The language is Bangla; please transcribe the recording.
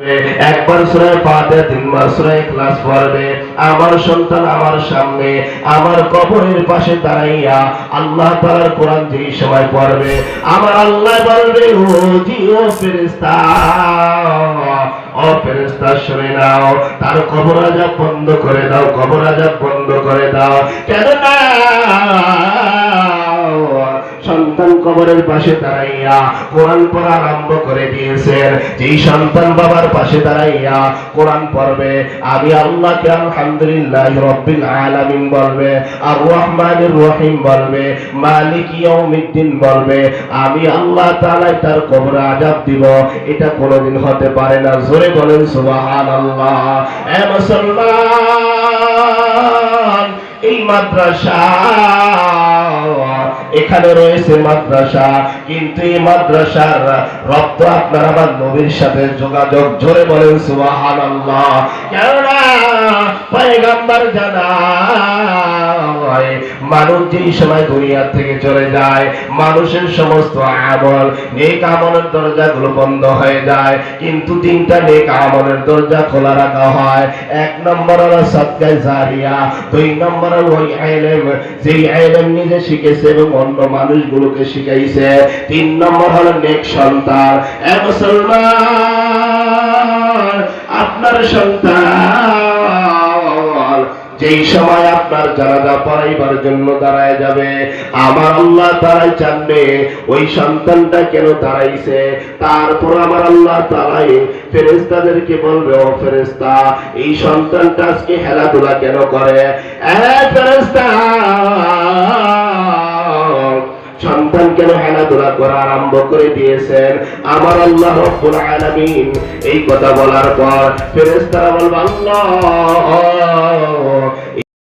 একবার সুরায় পাতে তিনবার সুরায় ক্লাস পড়বে। আমার সন্তান আমার সামনে, আমার কবরের পাশে দাঁড়াইয়া আল্লাহ তাআলার কোরআন যেই সময় পড়বে, আমার আল্লাহ বলবে, ও জি, ও ফেরেশতা ও ফেরেশতা, শুনে নাও, তার কবর আজাব বন্ধ করে দাও, কবর আজাব বন্ধ করে দাও। কেন কবরের পাশে দাঁড়াইয়া কোরআন পড়া আরম্ভ করে দিয়েছেন। যেই সন্তান বাবার পাশে দাঁড়াইয়া কোরআন পড়বে, আমি আল্লাহকে আলহামদুলিল্লাহ রব্বিল আলামিন বলবে আর রহমানির রহিম বলবে, মালিক ইয়াউমিদ্দিন বলবে, আমি আল্লাহ তাআলা তার কবরে আযাব দিব। এটা কোনোদিন হতে পারে না। জোরে বলেন সুবহানাল্লাহ। এ মুসলমান মাদ্রাসা। এখানে রয়েছে মাদ্রাসা, কিন্তু এই মাদ্রাসার রক্ত আপনার আমার নবীর সাথে যোগাযোগ জোরে বলেন, সুবহানাল্লাহ। কেননা, পয়গম্বর জানায় মানুষ যেই সময় দুনিয়া থেকে চলে যায়, মানুষের সমস্ত আমল নেক আমলের দরজাগুলো বন্ধ হয়ে যায়। কিন্তু তিনটা নেক আমলের দরজা খোলা রাখা হয়। এক নম্বর হলো সদকায়ে জারিয়া, দুই নম্বর হলো ওই ইলম যেই ইলম নিজে শিখেছে এবং অন্য মানুষগুলোকে শিখাইছে। তিন নম্বর হলো নেক সন্তান। এ মুসলমান, আপনার সন্তান যেই সময় আপনার জানাজা পড়াইবার জন্য দাঁড়ায় যাবে, আমার আল্লাহ তারাই জানবে ওই সন্তানটা কেন দাঁড়াইছে? তারপর আমার আল্লাহ তারাই ফেরেস্তাদেরকে বলবে, ও ফেরেস্তা এই সন্তানটা আজকে খেলাধুলা কেন করে? এ ফেরেস্তা যেন খেলাধুলা করা আরম্ভ করে দিয়েছেন? আমার আল্লাহ রব্বুল আলামিন এই কথা বলার পর ফেরেশতারা বলবে, আল্লাহ!